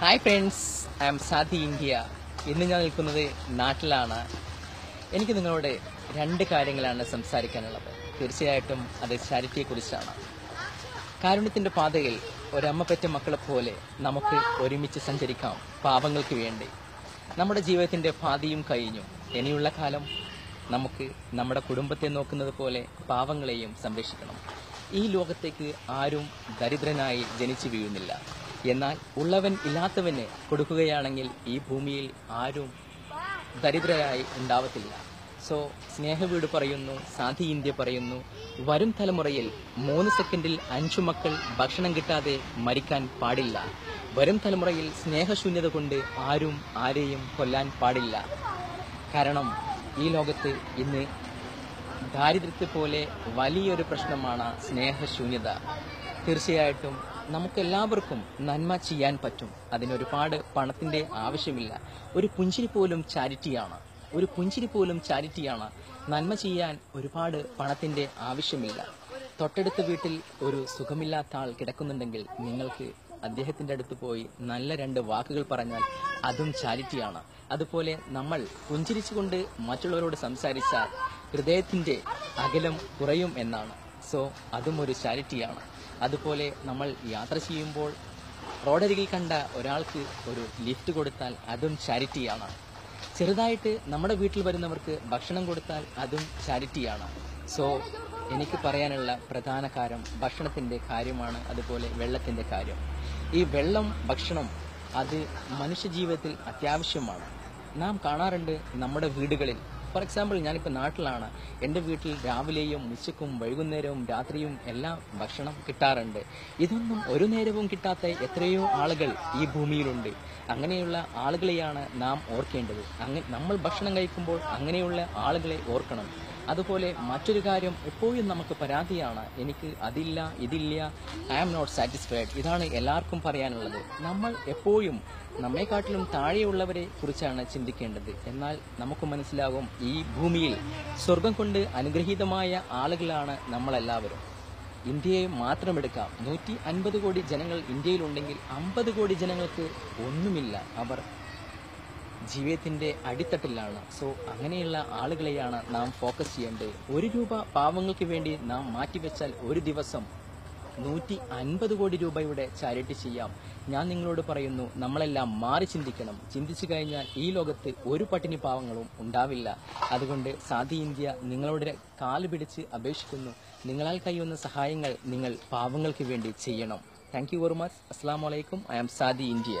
Hi friends I am Sadhi India ഇന്ന് ഞാൻ നിൽക്കുന്നത് നാട്ടിലാണ്. എനിക്ക് നിങ്ങളോട് രണ്ട് കാര്യങ്ങളാണ് സംസാരിക്കാനുള്ളത്. തീർച്ചയായിട്ടും അത് ചാരിറ്റിയെക്കുറിച്ചാണ്. കാരുണ്യത്തിന്റെ പാതയിൽ ഒരമ്മ പറ്റ മക്കളെ പോലെ നമുക്ക് ഒരുമിച്ച് സഞ്ചരിക്കാം പാവങ്ങൾക്ക് വേണ്ടി. നമ്മുടെ ജീവിതത്തിന്റെ പാതിയും കഴിഞ്ഞു. ഇനിയുള്ള കാലം നമുക്ക് നമ്മുടെ കുടുംബത്തെ നോക്കുന്നത് പോലെ പാവങ്ങളെയും സംരക്ഷിക്കണം. ഈ ലോകത്തേക്ക് ആരും ദരിദ്രനായി ജനിച്ചു വീഴുന്നില്ല. എന്നാൽ ഉള്ളവൻ ഇല്ലാത്തവന് കൊടുക്കുകയാണെങ്കിൽ ഈ ഭൂമിയിൽ ആരും ദരിദ്രരായി ഉണ്ടാവത്തില്ല. സോ സ്നേഹവീട് പറയുന്നു സാധി ഇന്ത്യ പറയുന്നു വരും തലമുറയിൽ മൂന്ന് സെക്കൻഡിൽ അഞ്ചു മക്കൾ ഭക്ഷണം കിട്ടാതെ മരിക്കാൻ പാടില്ല. വരും തലമുറയിൽ സ്നേഹശൂന്യത കൊണ്ട് ആരും ആരെയും കൊല്ലാൻ പാടില്ല. കാരണം ഈ ലോകത്ത് ഇന്ന് ദാരിദ്ര്യത്തെ പോലെ വലിയൊരു പ്രശ്നമാണ് സ്നേഹശൂന്യത. തീർച്ചയായിട്ടും നമുക്കെല്ലാവർക്കും നന്മ ചെയ്യാൻ പറ്റും. അതിനൊരുപാട് പണത്തിന്റെ ആവശ്യമില്ല. ഒരു പുഞ്ചിരി പോലും ചാരിറ്റിയാണ്. ഒരു പുഞ്ചിരി പോലും ചാരിറ്റിയാണ് നന്മ ചെയ്യാൻ ഒരുപാട് പണത്തിന്റെ ആവശ്യമില്ല. തൊട്ടടുത്ത വീട്ടിൽ ഒരു സുഖമില്ലാത്ത ആൾ കിടക്കുന്നുണ്ടെങ്കിൽ നിങ്ങൾക്ക് അദ്ദേഹത്തിന്റെ അടുത്ത് പോയി നല്ല രണ്ട് വാക്കുകൾ പറഞ്ഞാൽ അതും ചാരിറ്റിയാണ്. അതുപോലെ നമ്മൾ പുഞ്ചിരിച്ചുകൊണ്ട് മറ്റുള്ളവരോട് സംസാരിച്ചാൽ ഹൃദയത്തിന്റെ അകലം കുറയും എന്നാണ്. സോ അതും ഒരു ചാരിറ്റിയാണ് അതുപോലെ നമ്മൾ യാത്ര ചെയ്യുമ്പോൾ റോഡരികിൽ കണ്ട ഒരാൾക്ക് ഒരു ലിഫ്റ്റ് കൊടുത്താൽ അതും ചാരിറ്റിയാണ് ചെറുതായിട്ട് നമ്മുടെ വീട്ടിൽ വരുന്നവർക്ക് ഭക്ഷണം കൊടുത്താൽ അതും ചാരിറ്റിയാണ് സോ എനിക്ക് പറയാനുള്ള പ്രധാന കാര്യം ഭക്ഷണത്തിന്റെ കാര്യമാണ് അതുപോലെ വെള്ളത്തിന്റെ കാര്യം. ഈ വെള്ളം ഭക്ഷണം അത് മനുഷ്യജീവിതത്തിൽ അത്യാവശ്യമാണ്. നാം കാണാറുണ്ട് നമ്മുടെ വീടുകളിൽ ഫോർ എക്സാമ്പിൾ ഞാനിപ്പോൾ നാട്ടിലാണ്. എന്റെ വീട്ടിൽ രാവിലെയും ഉച്ചക്കും വൈകുന്നേരവും രാത്രിയും എല്ലാം ഭക്ഷണം കിട്ടാറുണ്ട്. ഇതൊന്നും ഒരു നേരവും കിട്ടാത്ത എത്രയോ ആളുകൾ ഈ ഭൂമിയിലുണ്ട്. അങ്ങനെയുള്ള ആളുകളെയാണ് നാം ഓർക്കേണ്ടത്. അങ്ങ നമ്മൾ ഭക്ഷണം കഴിക്കുമ്പോൾ അങ്ങനെയുള്ള ആളുകളെ ഓർക്കണം. അതുപോലെ മറ്റൊരു കാര്യം എപ്പോഴും നമുക്ക് പരാതിയാണ്. എനിക്ക് അതില്ല ഇതില്ല ഐ ആം നോട്ട് സാറ്റിസ്ഫൈഡ് ഇതാണ് എല്ലാവർക്കും പറയാനുള്ളത്. നമ്മൾ എപ്പോഴും നമ്മെക്കാട്ടിലും താഴെയുള്ളവരെ കുറിച്ചാണ് ചിന്തിക്കേണ്ടത്. എന്നാൽ നമുക്ക് മനസ്സിലാകും ഈ ഭൂമിയിൽ സ്വർഗം കൊണ്ട് അനുഗ്രഹീതമായ ആളുകളാണ് നമ്മളെല്ലാവരും. ഇന്ത്യയെ മാത്രമെടുക്കാം നൂറ്റി അൻപത് കോടി ജനങ്ങൾ ഇന്ത്യയിലുണ്ടെങ്കിൽ അമ്പത് കോടി ജനങ്ങൾക്ക് ഒന്നുമില്ല. അവർ ജീവിതത്തിന്റെ അടിത്തട്ടിലാണ്. സോ അങ്ങനെയുള്ള ആളുകളെയാണ് നാം ഫോക്കസ് ചെയ്യേണ്ടത്. ഒരു രൂപ പാവങ്ങൾക്ക് വേണ്ടി നാം മാറ്റിവെച്ചാൽ ഒരു ദിവസം നൂറ്റി അൻപത് കോടി രൂപയുടെ ചാരിറ്റി ചെയ്യാം. ഞാൻ നിങ്ങളോട് പറയുന്നു നമ്മളെല്ലാം മാറി ചിന്തിക്കണം. ചിന്തിച്ചു കഴിഞ്ഞാൽ ഈ ലോകത്ത് ഒരു പട്ടിണി പാവങ്ങളും ഉണ്ടാവില്ല. അതുകൊണ്ട് സാധി ഇന്ത്യ നിങ്ങളുടെ കാൽ പിടിച്ച് അപേക്ഷിക്കുന്നു. നിങ്ങളാൽ കഴിയുന്ന സഹായങ്ങൾ നിങ്ങൾ പാവങ്ങൾക്ക് വേണ്ടി ചെയ്യണം. താങ്ക് യു വെരി മച്ച് അസ്സാം വലൈക്കും ഐ ആം സാദി ഇന്ത്യ